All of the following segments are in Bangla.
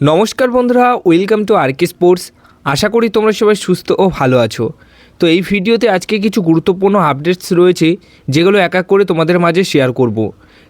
নমস্কার বন্ধুরা welcome to R K sports আশা করি তোমরা সবাই সুস্থ ও ভালো আছো তো এই ভিডিওতে আজকে কিছু গুরুত্বপূর্ণ আপডেটস রয়েছে, যেগুলো এক এক করে তোমাদের মাঝে শেয়ার করব।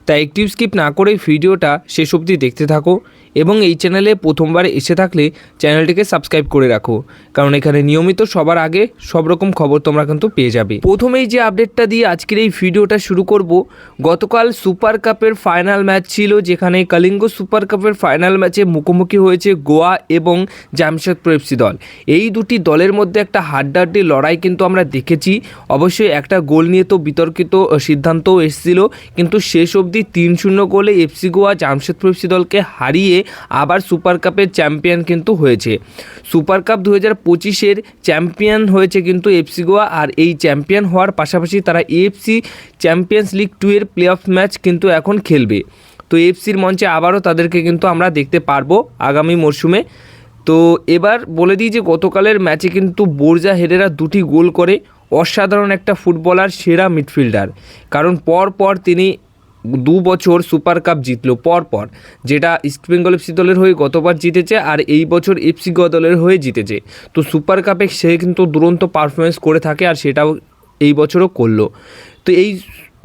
তাই একটিভ স্কিপ না করে ভিডিওটা শেষ অবধি দেখতে থাকো এবং এই চ্যানেলে প্রথমবার এসে থাকলে চ্যানেলটিকে সাবস্ক্রাইব করে রাখো। কারণ এখানে নিয়মিত সবার আগে সব রকম খবর তোমরা কিন্তু পেয়ে যাবে। প্রথমেই যে আপডেটটা দিয়ে আজকের এই ভিডিওটা শুরু করব, গতকাল সুপার কাপের ফাইনাল ম্যাচ ছিল, যেখানে কলিঙ্গ সুপার কাপের ফাইনাল ম্যাচে মুখোমুখি হয়েছে গোয়া এবং জামশেদপুর এফসি দল। এই দুটি দলের মধ্যে একটা হাড্ডাহাড্ডি লড়াই কিন্তু আমরা দেখেছি। অবশ্যই একটা গোল নিয়ে তো বিতর্কিত সিদ্ধান্তও এসেছিল। কিন্তু শেষ অবধি তিন শূন্য গোলে এফসি গোয়া জামশেদপুর এফসি দলকে হারিয়ে আবার সুপার কাপের চ্যাম্পিয়ন কিন্তু হয়েছে। সুপার কাপ দু হাজার পঁচিশের চ্যাম্পিয়ন হয়েছে কিন্তু এফসি গোয়া আর এই চ্যাম্পিয়ন হওয়ার পাশাপাশি তারা এফসি চ্যাম্পিয়ন্স লিগ টু এর প্লে অফ ম্যাচ কিন্তু এখন খেলবে। তো এফসির মঞ্চে আবারও তাদেরকে কিন্তু আমরা দেখতে পারব আগামী মরশুমে। তো এবার বলে দিই যে গতকালের ম্যাচে কিন্তু বোরজা হেরেরা দুটি গোল করে। অসাধারণ একটা ফুটবলার, সেরা মিডফিল্ডার। কারণ পর পর তিনি দু বছর সুপার কাপ জিতলো পর পর যেটা ইস্ট বেঙ্গল এফসি দলের হয়ে গতবার জিতেছে আর এই বছর এফসি গোয়া দলের হয়ে জিতেছে। তো সুপার কাপে সে কিন্তু দুরন্ত পারফরমেন্স করে থাকে আর সেটাও এই বছরও করল। তো এই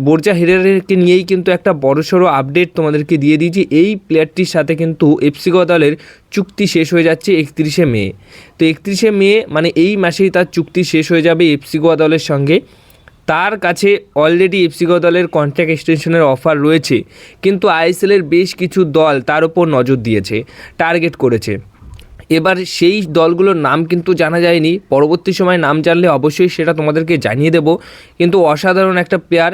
বোরজা হেরারকে নিয়েই কিন্তু একটা বড়সড় আপডেট তোমাদেরকে দিয়ে দিয়েছি। এই প্লেয়ারটির সাথে কিন্তু এফসি গোয়া দলের চুক্তি শেষ হয়ে যাচ্ছে একত্রিশে মে। তো একত্রিশে মে মানে এই মাসেই তার চুক্তি শেষ হয়ে যাবে এফসি গোয়া দলের সঙ্গে। তার কাছে অলরেডি এফসি গোয়া দলের কন্ট্রাক্ট এক্সটেনশনের অফার রয়েছে, কিন্তু আইএসএলের বেশ কিছু দল তার উপর নজর দিয়েছে টার্গেট করেছে। এবার সেই দলগুলোর নাম কিন্তু জানা যায়নি, পরবর্তী সময় নাম জানলে অবশ্যই সেটা তোমাদেরকে জানিয়ে দেব। কিন্তু অসাধারণ একটা প্লেয়ার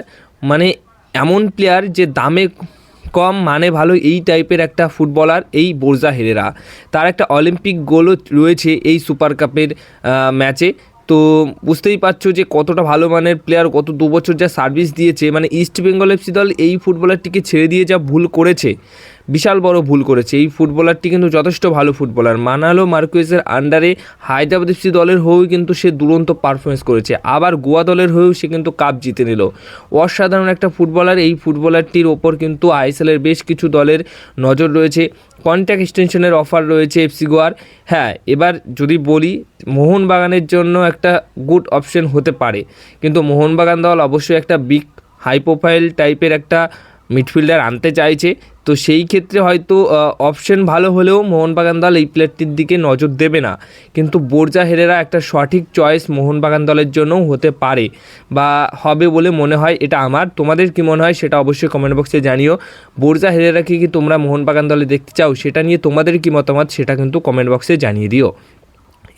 মানে এমন প্লেয়ার যে দামে কম মানে ভালো এই টাইপের একটা ফুটবলার এই বোর্জা হেরেরা। তার একটা অলিম্পিক গোলও রয়েছে এই সুপার কাপের ম্যাচে তো বুঝতেই পারছ যে কতটা ভালো মানের প্লেয়ার গত দু বছর যা সার্ভিস দিয়েছে। মানে ইস্ট বেঙ্গল এফসি দল এই ফুটবলারটিকে ছেড়ে দিয়ে যা ভুল করেছে। বিশাল বড় ভুল করেছে। এই ফুটবলারটি কিন্তু যথেষ্ট ভালো ফুটবলার। মানালো মার্কুয়েসের আন্ডারে হায়দ্রাবাদ এফসি দলের হয়েও কিন্তু সে দুরন্ত পারফরমেন্স করেছে। আবার গোয়া দলের হয়েও সে কিন্তু কাপ জিতে নিল। অসাধারণ একটা ফুটবলার। এই ফুটবলারটির ওপর কিন্তু আইএসএলের বেশ কিছু দলের নজর রয়েছে। কন্ট্যাক্ট এক্সটেনশনের অফার রয়েছে এফসি গোয়ার। হ্যাঁ এবার যদি বলি, মোহনবাগানের জন্য একটা গুড অপশন হতে পারে। কিন্তু মোহনবাগান দল অবশ্যই একটা বিগ হাই প্রোফাইল টাইপের একটা মিডফিল্ডার আনতে চাইছে। তো সেই ক্ষেত্রে হয়তো অপশন ভালো হলেও মোহনবাগান দল এই প্লেয়ারটির দিকে নজর দেবে না। কিন্তু বোরজা হেরেরা একটা সঠিক চয়েস মোহনবাগান দলের জন্যও হতে পারে বা হবে বলে মনে হয়, এটা আমার। তোমাদের কি মনে হয় সেটা অবশ্যই কমেন্ট বক্সে জানিও। বোরজা হেরেরাকে কি তোমরা মোহনবাগান দলে দেখতে চাও সেটা নিয়ে তোমাদের কি মতামত সেটা কিন্তু কমেন্ট বক্সে জানিয়ে দিও।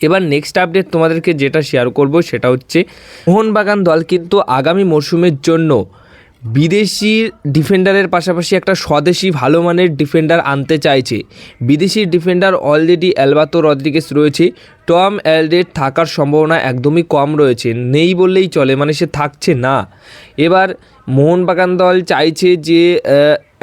এবার নেক্সট আপডেট তোমাদেরকে যেটা শেয়ার করব সেটা হচ্ছে, মোহনবাগান দল কিন্তু আগামী মরশুমের জন্য বিদেশি ডিফেন্ডারের পাশাপাশি একটা স্বদেশি ভালো মানের ডিফেন্ডার আনতে চাইছে। বিদেশি ডিফেন্ডার অলরেডি অ্যালবাতো রদ্রিগেস রয়েছে। টম অ্যালডেড থাকার সম্ভাবনা একদমই কম রয়েছে। নেই বললেই চলে মানে সে থাকছে না। এবার মোহনবাগান দল চাইছে যে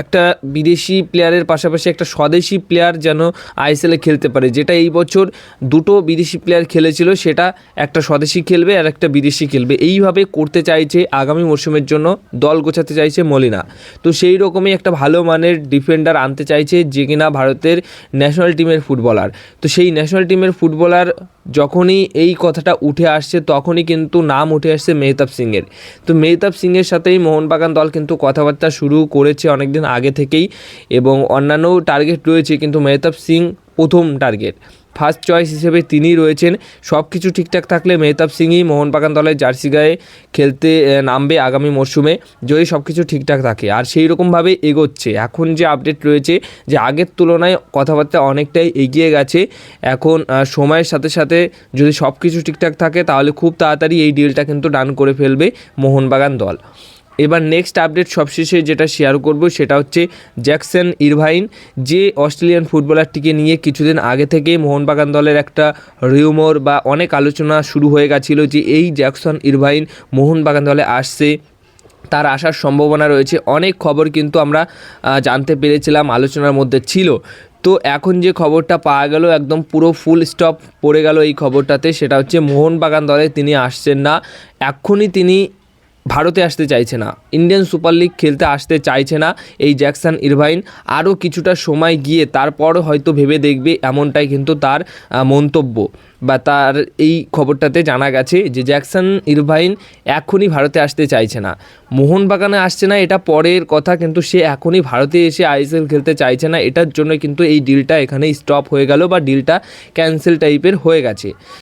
একটা বিদেশি প্লেয়ারের পাশাপাশি একটা স্বদেশি প্লেয়ার যেন আইএসএলে খেলতে পারে, যেটা এই বছর দুটো বিদেশি প্লেয়ার খেলেছিল, সেটা একটা স্বদেশি খেলবে আর একটা বিদেশি খেলবে। এইভাবে করতে চাইছে আগামী মরশুমের জন্য, দল গোছাতে চাইছে মলিনা। তো সেই রকমই একটা ভালো মানের ডিফেন্ডার আনতে চাইছে যে কিনা ভারতের ন্যাশনাল টিমের ফুটবলার তো সেই ন্যাশনাল টিমের ফুটবলার যখনই এই কথাটা উঠে আসছে, তখনই কিন্তু নাম উঠে আসছে মেহতাব সিংয়ের। তো মেহতাব সিংয়ের সাথেই মোহনবাগান দল কিন্তু কথাবার্তা শুরু করেছে অনেকদিন আগে থেকেই এবং অন্যান্য টার্গেট রয়েছে, কিন্তু মেহতাব সিং প্রথম টার্গেট ফার্স্ট চয়েস হিসেবে তিনিই রয়েছেন। সব কিছু ঠিকঠাক থাকলে মেহতাব সিংই মোহনবাগান দলের জার্সি গায়ে খেলতে নামবে আগামী মরশুমে, যদি সব কিছু ঠিকঠাক থাকে। আর সেই রকমভাবে এগোচ্ছে। এখন যে আপডেট রয়েছে, যে আগের তুলনায় কথাবার্তা অনেকটাই এগিয়ে গেছে। এখন সময়ের সাথে সাথে যদি সব কিছু ঠিকঠাক থাকে, তাহলে খুব তাড়াতাড়ি এই ডিলটা কিন্তু ডান করে ফেলবে মোহনবাগান দল। এবার নেক্সট আপডেট সবশেষে যেটা শেয়ার করব সেটা হচ্ছে জ্যাকসন ইরভাইন যে অস্ট্রেলিয়ান ফুটবলারটিকে নিয়ে কিছুদিন আগে থেকে মোহনবাগান দলের একটা রিউমোর বা অনেক আলোচনা শুরু হয়ে গেছিল যে এই জ্যাকসন ইরভাইন মোহনবাগান দলে আসছে। তার আসার সম্ভাবনা রয়েছে। অনেক খবর কিন্তু আমরা জানতে পেরেছিলাম, আলোচনার মধ্যে ছিল। তো এখন যে খবরটা পাওয়া গেল, একদম পুরো ফুল স্টপ পড়ে গেল এই খবরটাতে, সেটা হচ্ছে মোহনবাগান দলে তিনি আসছেন না। এক্ষুনি তিনি ভারতে আসতে চাইছে না। ইন্ডিয়ান সুপার লিগ খেলতে আসতে চাইছে না এই জ্যাকসন ইরভাইন। আরও কিছুটা সময় গিয়ে তারপর হয়তো ভেবে দেখবে এমনটাই কিন্তু তার মন্তব্য। বা তার এই খবরটাতে জানা গেছে যে জ্যাকসন ইরভাইন এখনই ভারতে আসতে চাইছে না। মোহনবাগানে আসছে না, এটা পরের কথা, কিন্তু সে এখনই ভারতে এসে আইএসএল খেলতে চাইছে না। এটার জন্য কিন্তু এই ডিলটা এখানে স্টপ হয়ে গেল বা ডিলটা ক্যান্সেল টাইপের হয়ে গেছে।